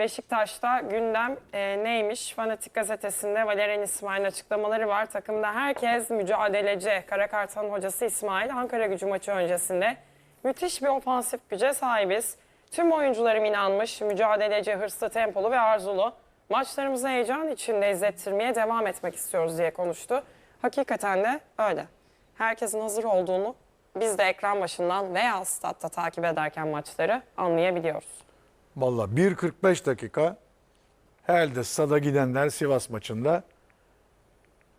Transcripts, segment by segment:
Beşiktaş'ta gündem e, neymiş? Fanatik gazetesinde Valerian İsmail'in açıklamaları var. Takımda herkes mücadeleci. Karakartal'ın hocası İsmail Ankara gücü maçı öncesinde müthiş bir ofansif güce sahibiz. Tüm oyuncularım inanmış, mücadeleci, hırslı, tempolu ve arzulu. Maçlarımızı heyecan içinde izlettirmeye devam etmek istiyoruz diye konuştu. Hakikaten de öyle. Herkesin hazır olduğunu biz de ekran başından veya statta takip ederken maçları anlayabiliyoruz. Valla 1.45 dakika herhalde stada gidenler Sivas maçında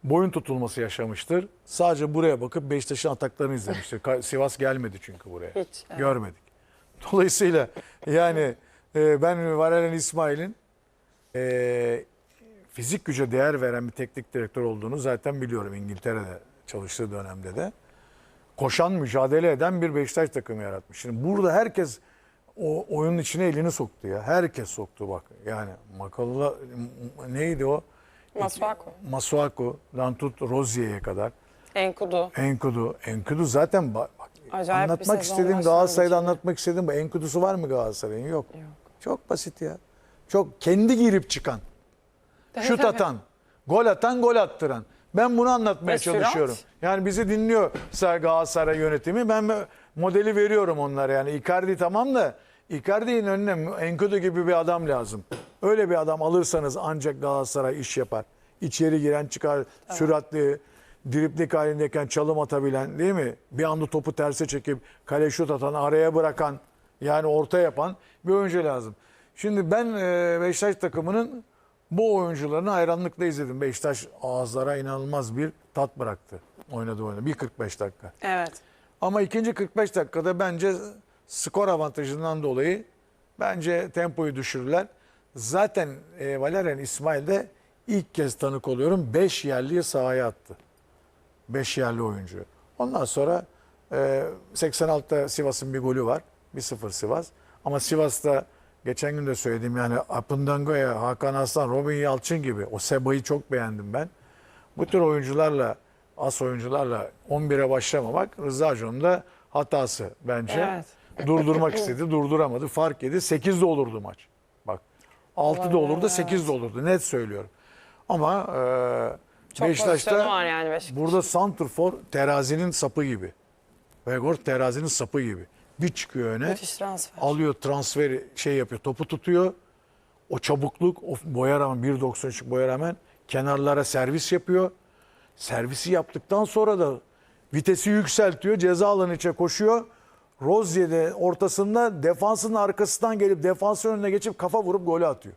boyun tutulması yaşamıştır. Sadece buraya bakıp Beşiktaş'ın ataklarını izlemiştir. Sivas gelmedi çünkü buraya. Hiç, evet. Görmedik. Dolayısıyla yani e, ben Valerian İsmail'in e, fizik güce değer veren bir teknik direktör olduğunu zaten biliyorum İngiltere'de çalıştığı dönemde de. Koşan, mücadele eden bir Beşiktaş takımı yaratmış. Şimdi burada herkes o oyunun içine elini soktu ya. Herkes soktu bak. Yani Makalla neydi o? Masuaku, Masuaku'dan tut Rozier'e kadar. Enkudu. Enkudu. Enkudu zaten bak, Acayip anlatmak istediğim. Galatasaray'da anlatmak istediğim bu. Enkudu'su var mı Galatasaray'ın? Yok. Çok basit ya. Çok kendi girip çıkan. Şut tabii. atan, gol atan, gol attıran. Ben bunu anlatmaya Ve sürat. çalışıyorum. Yani bizi dinliyor Galatasaray yönetimi. Ben modeli veriyorum onlara yani. Icardi tamam da Icardi'nin önüne Enkudu gibi bir adam lazım. Öyle bir adam alırsanız ancak Galatasaray iş yapar. İçeri giren çıkar, süratli, driplik halindeyken çalım atabilen değil mi? Bir anda topu terse çekip kale şut atan, araya bırakan yani orta yapan bir oyuncu lazım. Şimdi ben e, Beşiktaş takımının bu oyuncularını hayranlıkla izledim. Beşiktaş ağızlara inanılmaz bir tat bıraktı oynadığı oyunu. Bir 45 dakika. Evet. Ama ikinci 45 dakikada bence skor avantajından dolayı bence tempoyu düşürürler. Zaten e, Valerian İsmail de ilk kez tanık oluyorum. 5 yerliyi sahaya attı. 5 yerli oyuncu. Ondan sonra e, 86'ta Sivas'ın bir golü var. 1-0 Sivas. Ama Sivas'ta geçen gün de söyledim yani Apındango'ya, Hakan Aslan, Robin Yalçın gibi o Seba'yı çok beğendim ben. Bu tür oyuncularla, as oyuncularla 11'e başlamamak Rıza Hoca'nın da hatası bence. Evet. Durdurmak istedi, durduramadı. Fark yedi. 8 de olurdu maç. Bak 6 da olurdu, 8 de olurdu. Net söylüyorum. Ama e, Çok Beşiktaş'ta pozisyonu var yani Beşiktaş. Burada Santrfor terazinin sapı gibi. Vegor terazinin sapı gibi. Bir çıkıyor öne. Müthiş transfer. Alıyor transferi şey yapıyor. Topu tutuyor. O çabukluk, o boya rağmen 1.93 boya rağmen kenarlara servis yapıyor. Servisi yaptıktan sonra da vitesi yükseltiyor. Ceza alanı içe koşuyor. Rozier de ortasında defansın arkasından gelip defansın önüne geçip kafa vurup golü atıyor.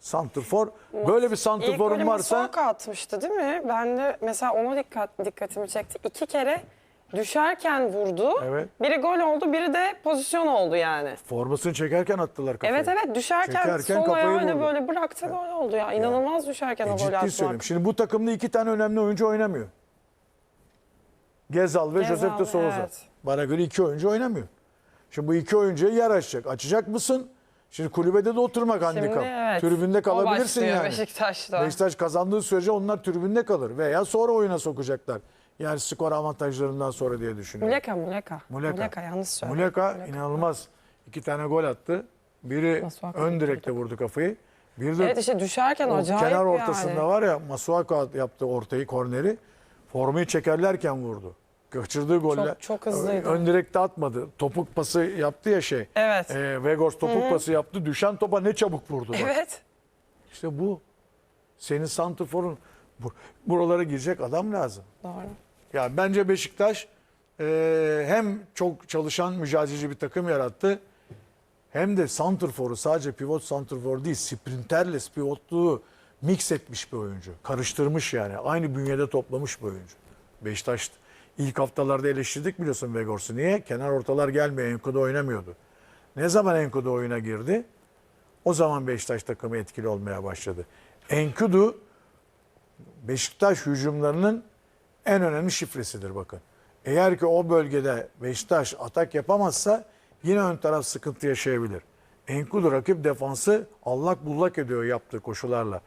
Santrfor. Böyle bir İlk santrforun varsa Masuaku atmıştı değil mi? Ben de mesela ona dikkat dikkatimi çekti. İki kere düşerken vurdu. Evet. Biri gol oldu, biri de pozisyon oldu yani. formasını çekerken attılar kafayı. Evet evet düşerken, Çekerken sol kafayı ayağıyla vurdu. böyle bıraktı gol oldu ya. İnanılmaz düşerken E, o golü ciddi atmak. söylüyorum. Şimdi bu takımda iki tane önemli oyuncu oynamıyor. Gezal ve Gezal, Josep de Souza. evet. Bana göre iki oyuncu oynamıyor. Şimdi bu iki oyuncuya yer açacak. Açacak mısın? Şimdi kulübede de oturmak handikap. evet. Tribünde O kalabilirsin başlıyor yani. Beşiktaş'ta. Beşiktaş kazandığı sürece onlar tribünde kalır. Veya sonra oyuna sokacaklar. Yani skor avantajlarından sonra diye düşünüyorum. Muleka, Muleka. Muleka. Muleka yanlış söyledim. Muleka inanılmaz. iki tane gol attı. Biri Masuaku ön direkte vurdu kafayı. Bir de Evet işte düşerken o acayip kenar yani. ortasında var ya Masuaku yaptı ortayı korneri. Formayı çekerlerken vurdu. Kaçırdığı golle. Çok- çok hızlıydı. Ön direkte atmadı. Topuk pası yaptı ya şey. Evet. E, Vegors topuk pası yaptı. Düşen topa ne çabuk vurdu. bak. Evet. İşte bu. Senin santrforun bu, buralara girecek adam lazım. Doğru. Ya bence Beşiktaş e, hem çok çalışan mücadeleci bir takım yarattı. Hem de santrforu sadece pivot santrfor değil sprinterle pivotluğu mix etmiş bir oyuncu. Karıştırmış yani. Aynı bünyede toplamış bir oyuncu. Beşiktaş ilk haftalarda eleştirdik biliyorsun Vegors'u. Niye? Kenar ortalar gelmiyor. Enkudu oynamıyordu. Ne zaman Enkudu oyuna girdi? O zaman Beşiktaş takımı etkili olmaya başladı. Enkudu Beşiktaş hücumlarının en önemli şifresidir bakın. Eğer ki o bölgede Beşiktaş atak yapamazsa yine ön taraf sıkıntı yaşayabilir. Enkudu rakip defansı allak bullak ediyor yaptığı koşularla.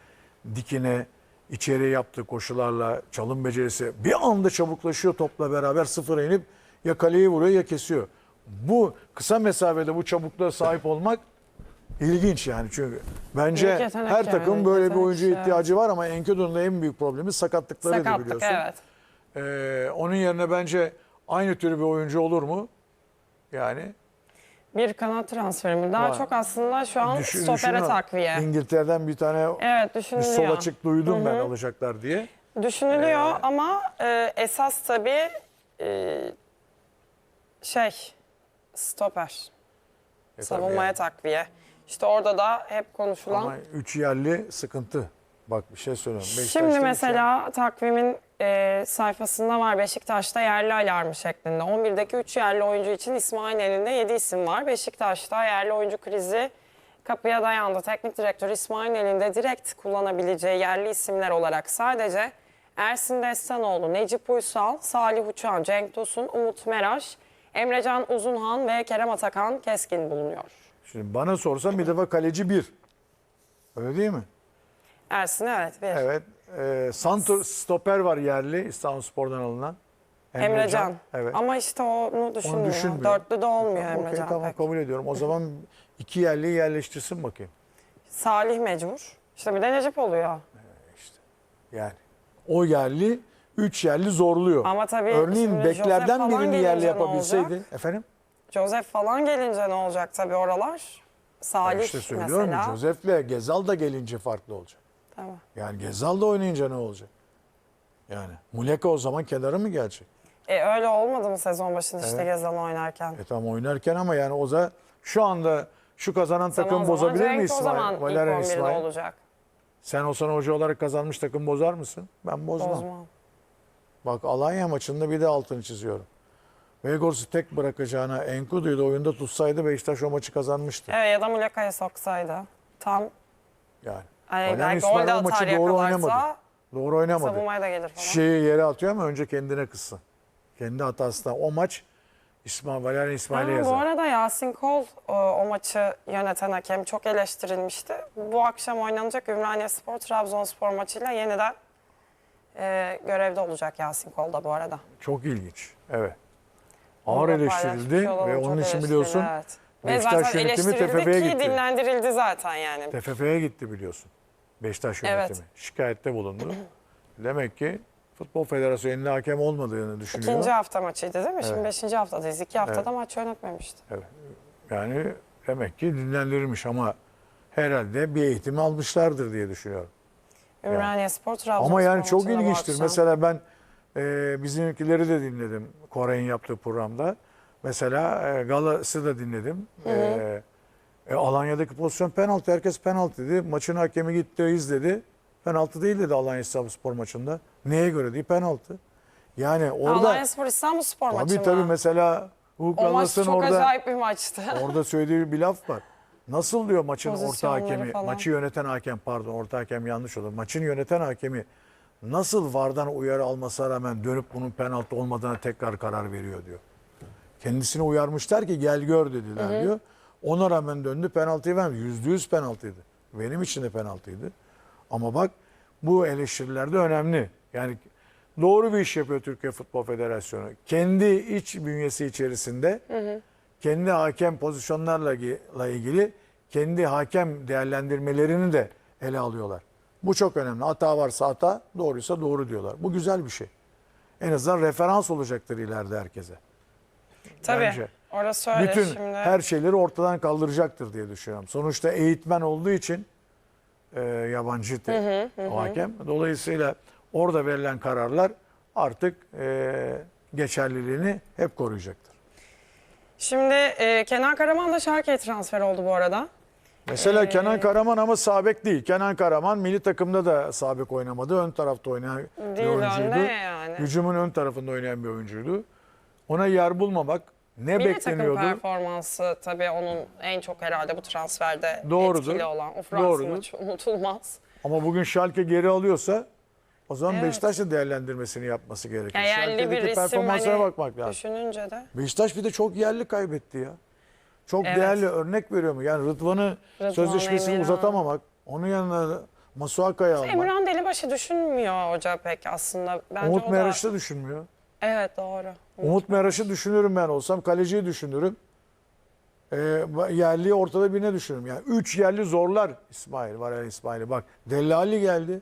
Dikine, içeri yaptığı koşularla, çalım becerisi bir anda çabuklaşıyor topla beraber sıfıra inip ya kaleyi vuruyor ya kesiyor. Bu kısa mesafede bu çabukluğa sahip olmak İlginç yani çünkü bence her takım böyle bir oyuncuya ihtiyacı var ama Enkedu'nun da en büyük problemi sakatlıkları Sakatlık biliyorsun. evet. Ee, onun yerine bence aynı tür bir oyuncu olur mu? Yani Bir kanat transferi mi? Daha Var. çok aslında şu an düşün- stopere düşünün, takviye. İngiltere'den bir tane Evet bir düşünülüyor. sol açık duydum ben alacaklar diye. Düşünülüyor Ee, ama e, esas tabii e, şey stoper. E, Savunmaya tabii takviye. İşte orada da hep yani. konuşulan. Ama üç yerli sıkıntı. Bak bir şey söylüyorum. Şimdi mesela takvimin e, sayfasında var Beşiktaş'ta yerli alarmı şeklinde. 11'deki 3 yerli oyuncu için İsmail elinde 7 isim var. Beşiktaş'ta yerli oyuncu krizi kapıya dayandı. Teknik direktör İsmail elinde direkt kullanabileceği yerli isimler olarak sadece Ersin Destanoğlu, Necip Uysal, Salih Uçan, Cenk Tosun, Umut Meraş, Emrecan Uzunhan ve Kerem Atakan Keskin bulunuyor. Şimdi bana sorsan bir defa kaleci bir. Öyle değil mi? Ersin evet bir. Evet. Ee, Santur stoper var yerli İstanbulspor'dan alınan. Emrecan. Evet. Ama işte onu düşünmüyor. düşünmüyor. Dörtlü de olmuyor Emrecan tamam pek. kabul ediyorum. O zaman iki yerliyi yerleştirsin bakayım. Salih mecbur. İşte bir de Necip oluyor. Yani o yerli, üç yerli zorluyor. Ama tabii Örneğin beklerden birini yerli yapabilseydi. Efendim? Joseph falan gelince ne olacak tabii oralar? Salih işte söylüyorum. mesela. Josef'le Gezal da gelince farklı olacak. Tamam. Yani Gezal da oynayınca ne olacak? Yani Muleka o zaman kenara mı gelecek? E öyle olmadı mı sezon başında işte Evet. Gezal oynarken? E tam oynarken ama yani o da şu anda şu kazanan Zaman takım zaman bozabilir mi Cenk O zaman İsmail? Valerian 11'de İsmail. olacak. Sen o sana hoca olarak kazanmış takım bozar mısın? Ben bozmam. Bozma. Bak Alanya maçında bir de altını çiziyorum. Vegors'u tek bırakacağına Enkudu'yu da oyunda tutsaydı Beşiktaş o maçı kazanmıştı. Evet ya da Muleka'ya soksaydı. Tam Yani. Hani Valerian belki İsmail gol de maçı atar doğru yakalarsa oynamadı. Doğru oynamadı. savunmaya da gelir falan. Şeyi yere atıyor ama önce kendine kızsın. Kendi hatasından. O maç İsmail, Valerian İsmail'e Ha, bu yazar. arada Yasin Kol o, o maçı yöneten hakem çok eleştirilmişti. Bu akşam oynanacak Ümraniye Spor Trabzonspor maçıyla yeniden e, görevde olacak Yasin Kol da bu arada. Çok ilginç. Evet. Ağır da eleştirildi paylaşmış olalım, ve çok onun için eleştirildi, biliyorsun evet. Ve Beşiktaş zaten yönetimi eleştirildi TFF'ye ki gitti. dinlendirildi zaten yani. TFF'ye gitti biliyorsun. Beşiktaş Evet. yönetimi. Şikayette bulundu. Demek ki Futbol Federasyonu elinde hakem olmadığını düşünüyor. İkinci hafta maçıydı değil mi? Şimdi Evet. beşinci haftadayız. İki haftada Evet. maç yönetmemişti. Yani demek ki dinlendirilmiş ama herhalde bir eğitim almışlardır diye düşünüyorum. Ümraniye Spor Trabzonspor Ama yani çok ilginçtir. Mesela ben e, bizimkileri de dinledim Kore'nin yaptığı programda. Mesela e, Galas'ı da dinledim. E, e, Alanya'daki pozisyon penaltı. Herkes penaltı dedi. Maçın hakemi gitti izledi. Penaltı değil dedi Alanya İstanbulspor maçında. Neye göre değil penaltı. Yani orada Alanya Spor İstanbul Spor maçı tabii mı? tabii mesela Hukuk O maç Galas'ın çok orada acayip bir maçtı. Orada söylediği bir laf var. Nasıl diyor maçın orta Pozisyonları hakemi, falan. maçı yöneten hakem pardon orta hakem yanlış olur. Maçın yöneten hakemi nasıl VAR'dan uyarı almasına rağmen dönüp bunun penaltı olmadığına tekrar karar veriyor diyor. Kendisini uyarmışlar ki gel gör dediler diyor. Ona rağmen döndü penaltıyı vermedi. Yüzde yüz penaltıydı. Benim için de penaltıydı. Ama bak bu eleştiriler de önemli. Yani doğru bir iş yapıyor Türkiye Futbol Federasyonu. Kendi iç bünyesi içerisinde kendi hakem pozisyonlarla gi- ilgili kendi hakem değerlendirmelerini de ele alıyorlar. Bu çok önemli. Hata varsa hata, doğruysa doğru diyorlar. Bu güzel bir şey. En azından referans olacaktır ileride herkese. Tabii. Bence. Orası öyle Bütün şimdi. her şeyleri ortadan kaldıracaktır diye düşünüyorum. Sonuçta eğitmen olduğu için e, yabancı te- o hakem. Dolayısıyla orada verilen kararlar artık e, geçerliliğini hep koruyacaktır. Şimdi e, Kenan Karaman da Şarkı'ya transfer oldu bu arada. Mesela Ee, Kenan Karaman ama sabek değil. Kenan Karaman milli takımda da sabek oynamadı. Ön tarafta oynayan bir Değil oyuncuydu. önde yani. Hücumun ön tarafında oynayan bir oyuncuydu. Ona yer bulmamak ne Milli takım bekleniyordu? performansı tabii onun en çok herhalde bu transferde Doğrudur. etkili olan. O Fransız Doğrudur. maçı unutulmaz. Ama bugün Schalke geri alıyorsa o zaman Evet. Beşiktaş da değerlendirmesini yapması gerekiyor. Ya yerli bir Schalke'deki isim performansına hani bakmak lazım. düşününce de. Beşiktaş bir de çok yerli kaybetti ya. Çok Evet. değerli örnek veriyor mu? Yani Rıdvan'ı Rıdvan, sözleşmesini Emirhan. uzatamamak, onun yanına Masuaka'yı almak. Emirhan Delibaşı düşünmüyor hoca pek aslında. Bence Umut o da... Meraş'ı da düşünmüyor. Evet doğru. Umut Meraş'ı düşünürüm ben olsam. Kaleciyi düşünürüm. e, yerli ortada birine düşürürüm. Yani 3 yerli zorlar İsmail, Valerian İsmail'i. Bak Dellali geldi.